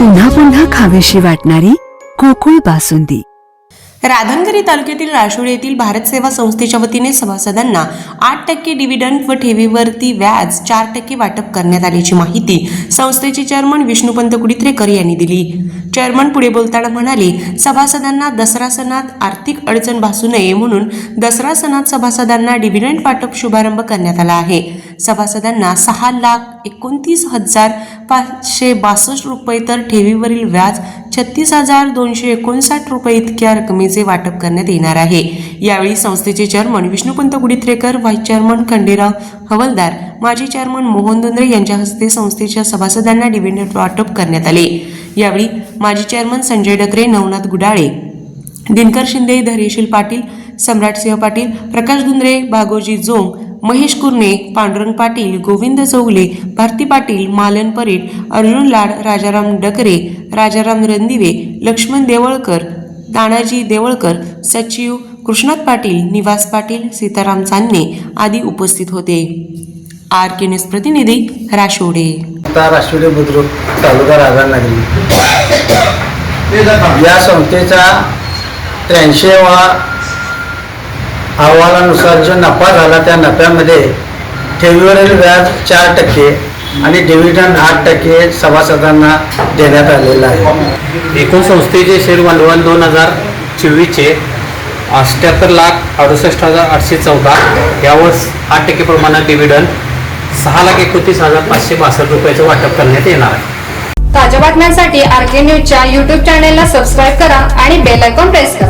पुन्हा पुन्हा खावीशी वाटणारी कोकुळ बासुंदी. राधनगरी तालुक्यातील राशोळी येथील भारत सेवा संस्थेच्या वतीने सभासदांना आठ टक्के डिव्हिडंड व ठेवीवरती व्याज चार टक्के वाटप करण्यात आल्याची माहिती संस्थेचे चेअरमन विष्णुपंत कुडित्रेकर यांनी दिली. चेअरमन पुढे बोलताना म्हणाले सभासदांना दसरा सणात आर्थिक अडचण भासू नये म्हणून दसरा सणात सभासदांना डिव्हिडंड वाटप शुभारंभ करण्यात आला आहे. सभासदांना सहा लाख एकोणतीस हजार पाचशे बासष्ट रुपये तर ठेवीवरील व्याज छत्तीस हजार दोनशे एकोणसाठ रुपये इतक्या रकमेचे वाटप करण्यात येणार आहे. यावेळी संस्थेचे chairman Vishnupant Guditrekar vice chairman Khanderao Havaldar माजी चेअरमन मोहन दोंद्रे यांच्या हस्ते संस्थेच्या सभासदांना डिव्हिडंड वाटप करण्यात आले. यावेळी माजी चेअरमन संजय डकरे नवनाथ गुडाळे दिनकर शिंदे धैर्यशील पाटील सम्राटसिंह पाटील प्रकाश धुंद्रे भागोजी जोंग महेश कुर्णे पांडुरंग पाटील गोविंद चौगले भारती पाटील मालन परेड अर्जुन लाड राजाराम डकरे राजाराम रणदिवे लक्ष्मण देवळकर तानाजी देवळकर सचिव कृष्णात पाटील निवास पाटील सीताराम चांदणे आदी उपस्थित होते. आर के न्यूज प्रतिनिधी राशोडे. राशोडे बुद्रुक तालुका राजानगरी. या संस्थेचा त्र्याऐंशीवा अहवालानुसार जो नफा झाला त्या नफ्यामध्ये ठेवीवरील व्याज चार टक्के आणि डिव्हिडंड आठ टक्के सभासदांना देण्यात आलेलं आहे. एकूण संस्थेचे शेअर भांडवल दोन हजार चोवीसचे अठ्ठ्याहत्तर लाख अडुसष्ट हजार आठशे चौदा. यावर आठ टक्के प्रमाणात डिव्हिडंड सहा लाख एकोणतीस हजार पाचशे बासष्ट रुपयाचं वाटप करण्यात येणार आहे. ताज्या बातम्यांसाठी आर के न्यूजच्या युट्यूब चॅनेलला सबस्क्राईब करा आणि बेल आयकॉन प्रेस करा.